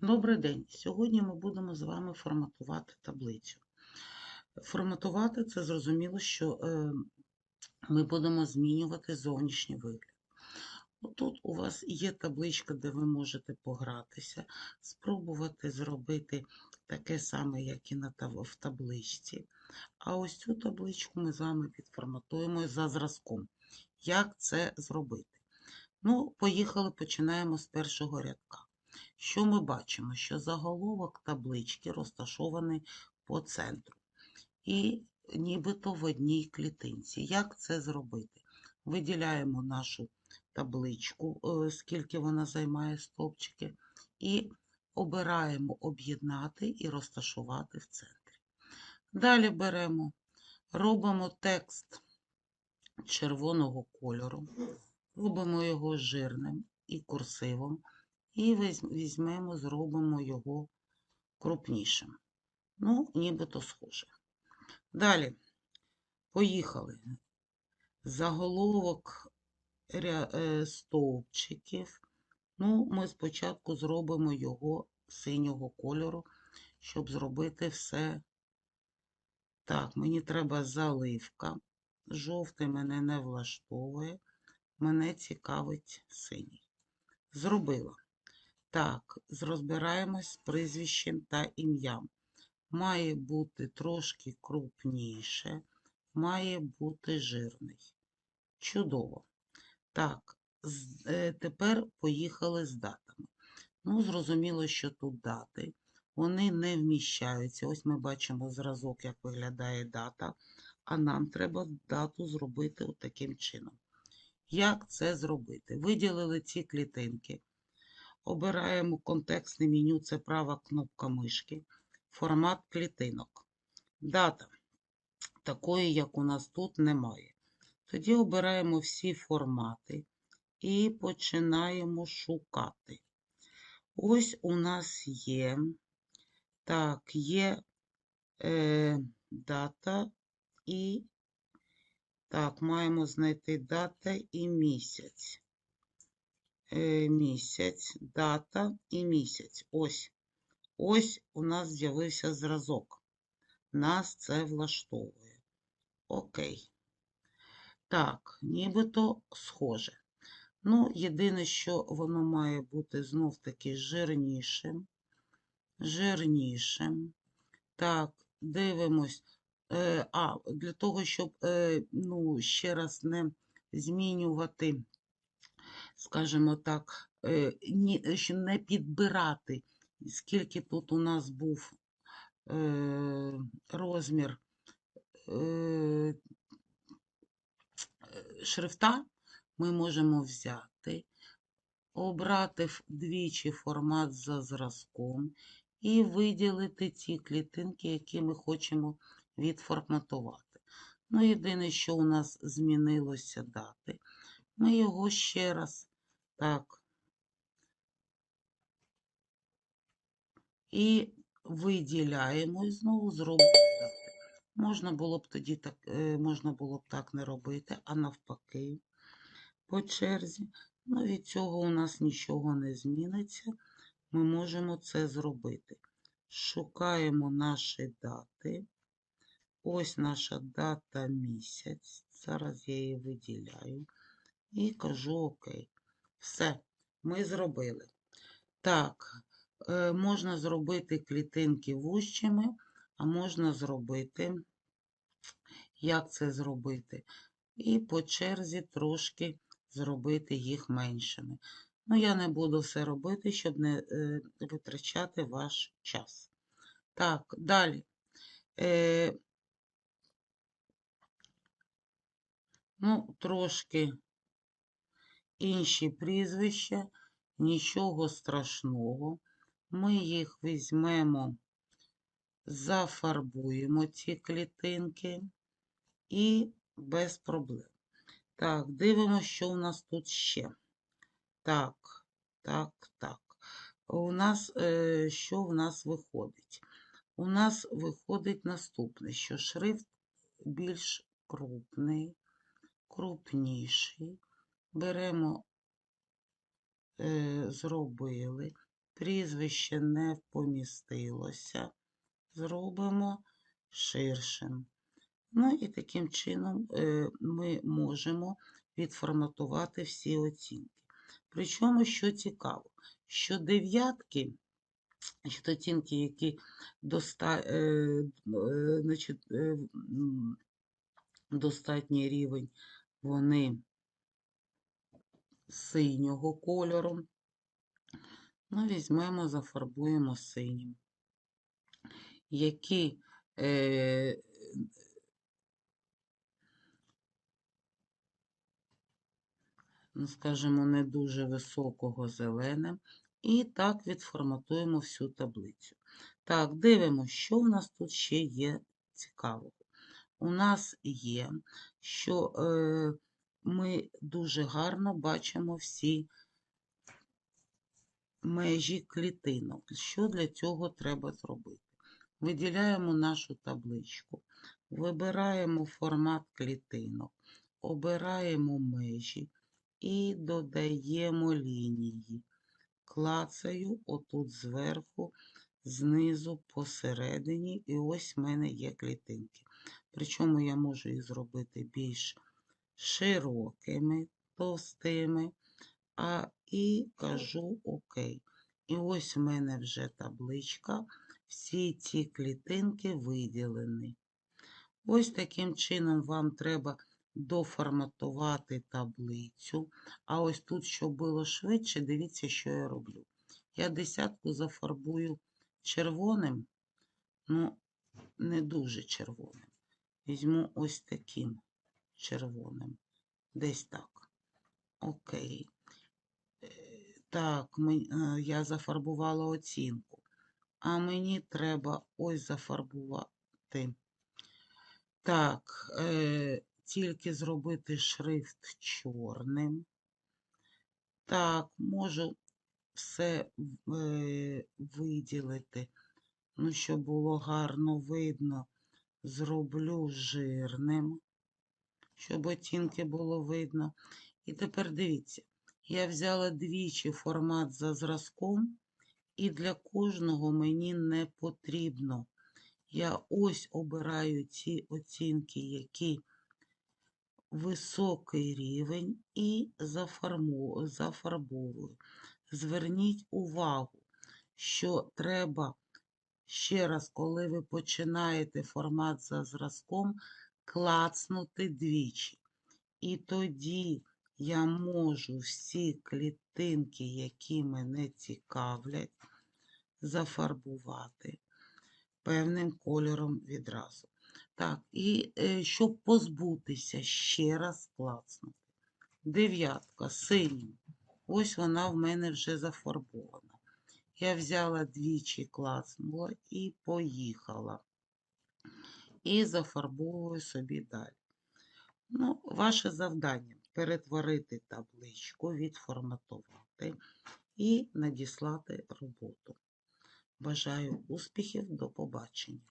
Добрий день. Сьогодні ми будемо з вами форматувати таблицю. Форматувати це зрозуміло, що е, ми будемо змінювати зовнішній вигляд. Тут у вас є табличка, де ви можете погратися, спробувати зробити таке саме, як і в табличці. А ось цю табличку ми з вами підформатуємо за зразком. Як це зробити? Ну, поїхали, починаємо з першого рядка. Що ми бачимо? Що заголовок таблички розташований по центру. І нібито в одній клітинці. Як це зробити? Виділяємо нашу табличку, е, скільки вона займає стовпчики, і обираємо об'єднати і розташувати в центрі. Далі беремо, робимо текст червоного кольору, робимо його жирним і курсивом. І візьмемо, зробимо його крупнішим. Ну, нібито схоже. Далі. Поїхали. Заголовок е, стовпчиків. Ну, ми спочатку зробимо його синього кольору, щоб зробити все. Так, мені треба заливка. Жовтий мене не влаштовує. Мене цікавить синій. Зробила. Так, розбираємось з прізвищем та ім'ям. Має бути трошки крупніше, має бути жирний. Чудово. Так, е, тепер поїхали з датами. Ну, зрозуміло, що тут дати. Вони не вміщаються. Ось ми бачимо зразок, як виглядає дата, а нам треба дату зробити таким чином. Як це зробити? Виділили ці клітинки. Обираємо контекстне меню, це права кнопка мишки, формат клітинок. Дата. Такої, як у нас тут, немає. Тоді обираємо всі формати і починаємо шукати. Ось у нас є, так, є е, дата і, так, маємо знайти дата і місяць місяць, дата і місяць. Ось. Ось у нас з'явився зразок. Нас це влаштовує. Окей. Так, нібито схоже. Ну, єдине, що воно має бути знов-таки жирнішим. Жирнішим. Так, дивимось. Е, а, для того, щоб е, ну, ще раз не змінювати скажімо так, е, е, не підбирати, скільки тут у нас був е, розмір шрифта, ми можемо взяти, обрати двічі формат за зразком і виділити ті клітинки, які ми хочемо відформатувати. Ну, єдине, що у нас змінилося дати, ми його ще раз так. І виділяємо і знову зробимо дати. Можна було б тоді так, е, можна було б так не робити, а навпаки, по черзі. Ну, від цього у нас нічого не зміниться. Ми можемо це зробити. Шукаємо наші дати. Ось наша дата місяць. Зараз я її виділяю. І кажу ОК. Все, ми зробили. Так, е, можна зробити клітинки вущими, а можна зробити, як це зробити? І по черзі трошки зробити їх меншими. Ну, я не буду все робити, щоб не е, витрачати ваш час. Так, далі. Е, ну, трошки інші прізвища, нічого страшного. Ми їх візьмемо, зафарбуємо ці клітинки і без проблем. Так, дивимося, що у нас тут ще. Так, так, так. У нас, е, що в нас виходить? У нас виходить наступне, що шрифт більш крупний, крупніший. Беремо, е, зробили, прізвище не помістилося, зробимо ширшим. Ну і таким чином е, ми можемо відформатувати всі оцінки. Причому, що цікаво, що дев'ятки, що оцінки, які доста, е, е, значить, е, достатній рівень, вони синього кольору. Ну, візьмемо, зафарбуємо синім. Які е, ну, скажімо, не дуже високого зеленим. І так відформатуємо всю таблицю. Так, дивимося, що в нас тут ще є цікавого. У нас є, що е, ми дуже гарно бачимо всі межі клітинок. Що для цього треба зробити? Виділяємо нашу табличку, вибираємо формат клітинок, обираємо межі і додаємо лінії. Клацаю отут зверху, знизу, посередині, і ось в мене є клітинки. Причому я можу їх зробити більш широкими, товстими, а і кажу ОК. І ось в мене вже табличка. Всі ці клітинки виділені. Ось таким чином вам треба доформатувати таблицю. А ось тут, щоб було швидше, дивіться, що я роблю. Я десятку зафарбую червоним, ну, не дуже червоним. Візьму ось таким червоним. Десь так. Окей. Е, Так, е, я зафарбувала оцінку. А мені треба ось зафарбувати. Так, е, тільки зробити шрифт чорним. Так, можу все е, виділити. Ну, щоб було гарно видно, зроблю жирним, щоб оцінки було видно. І тепер дивіться, я взяла двічі формат за зразком, і для кожного мені не потрібно. Я ось обираю ці оцінки, які високий рівень, і зафарбовую. Зверніть увагу, що треба ще раз, коли ви починаєте формат за зразком, клацнути двічі. І тоді я можу всі клітинки, які мене цікавлять, зафарбувати певним кольором відразу. Так, і е, щоб позбутися, ще раз клацнути. Дев'ятка синім. Ось вона в мене вже зафарбована. Я взяла двічі, клацнула і поїхала. І зафарбовую собі далі. Ну, ваше завдання перетворити табличку, відформатувати і надіслати роботу. Бажаю успіхів, до побачення.